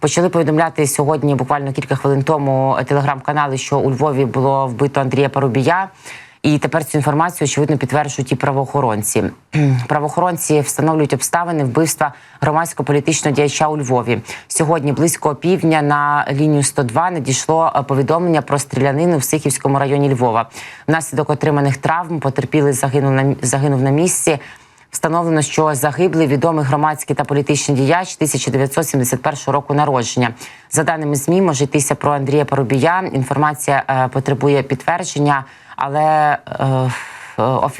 Почали повідомляти сьогодні, буквально кілька хвилин тому, телеграм-канали, що у Львові було вбито Андрія Парубія. І тепер цю інформацію очевидно підтверджують і правоохоронці. Правоохоронці встановлюють обставини вбивства громадсько-політичного діяча у Львові. Сьогодні близько півдня на лінію 102 надійшло е, повідомлення про стрілянину в Сихівському районі Львова. Внаслідок отриманих травм потерпілий загинув на загинув на місці. Встановлено, що загиблий відомий громадський та політичний діяч 1971 року народження. За даними змі, може йтися про Андрія Парубія. Інформація е, потребує підтвердження, але е,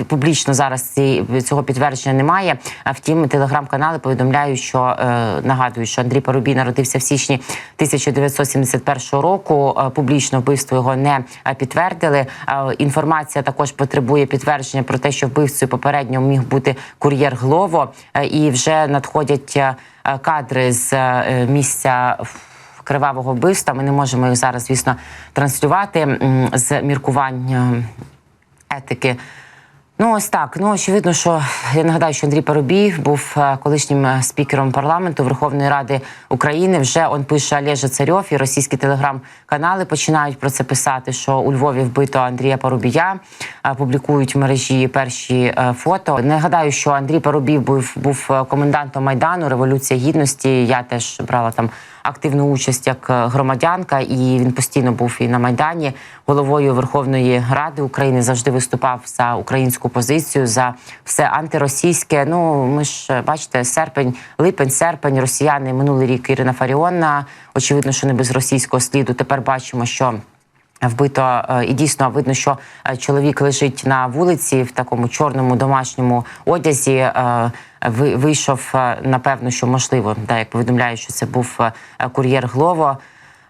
публічно зараз ці, цього підтвердження немає. А втім, телеграм-канали повідомляють, що е, нагадують, що Андрій Парубій народився в січні 1971 року. Е, Публічно вбивство його не е, підтвердили. Е, Інформація також потребує підтвердження про те, що вбивцею попередньо міг бути кур'єр Глово, Е, і вже надходять е, е, кадри з е, місця. Кривавого вбивства ми не можемо їх зараз, звісно, транслювати з міркувань е, етики. Ну, ось так. Ну, очевидно, що я нагадаю, що Андрій Парубій був е, колишнім е, спікером парламенту Верховної Ради України. Вже он пише Олежа Царьов і російські телеграм-канали починають про це писати. Що у Львові вбито Андрія Парубія. Е, Публікують в мережі перші фото. Нагадаю, що Андрій Парубій був був комендантом майдану Революція Гідності. Я теж брала там активну участь як громадянка, і він постійно був і на майдані головою Верховної Ради України. Завжди виступав за українську позицію, за все антиросійське. Ну ми ж е, бачите, серпень, липень, серпень, росіяни минулий рік Ірина Фаріонна. Очевидно, що не без російського сліду. Тепер бачимо, що. Вбито е, і дійсно видно, що е, чоловік лежить на вулиці в такому чорному домашньому одязі. ви- Вийшов напевно, що можливо, да, як повідомляють, що це був кур'єр Глово.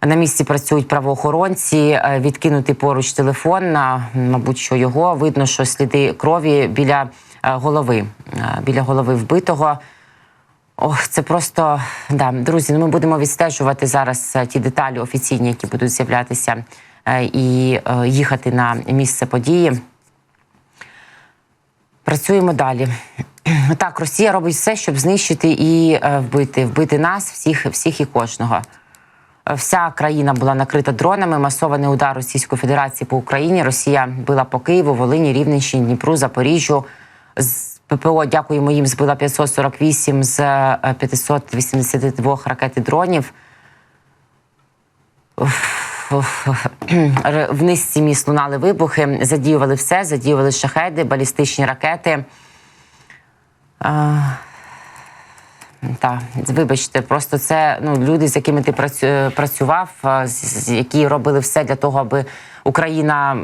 На місці працюють правоохоронці. е, Відкинутий поруч телефон. на, Мабуть, що його видно, що сліди крові біля е, голови, е, біля голови вбитого. Ох, це просто да, друзі. Ну ми будемо відстежувати зараз ті деталі офіційні, які будуть з'являтися, і їхати на місце події. Працюємо далі. Так, Росія робить все, щоб знищити і вбити, вбити нас, всіх, всіх і кожного. Е, Вся країна була накрита дронами. Масований удар Російської Федерації по Україні. Росія била по Києву, Волині, Рівненщині, Дніпру, Запоріжжю. З ППО, дякуємо їм, збила 548 з е, 582 ракет і дронів. В низці міст лунали вибухи, задіювали все, задіювали шахеди, балістичні ракети. Так, вибачте, просто це ну люди, з якими ти працю- працював, з- які робили все для того, аби Україна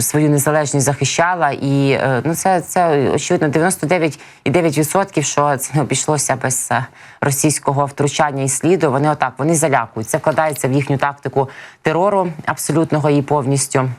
свою незалежність захищала. І е, ну це, це очевидно 99,9%, що це не обійшлося без е, російського втручання і сліду. Вони отак вони залякують. Це вкладається в їхню тактику терору абсолютного і повністю.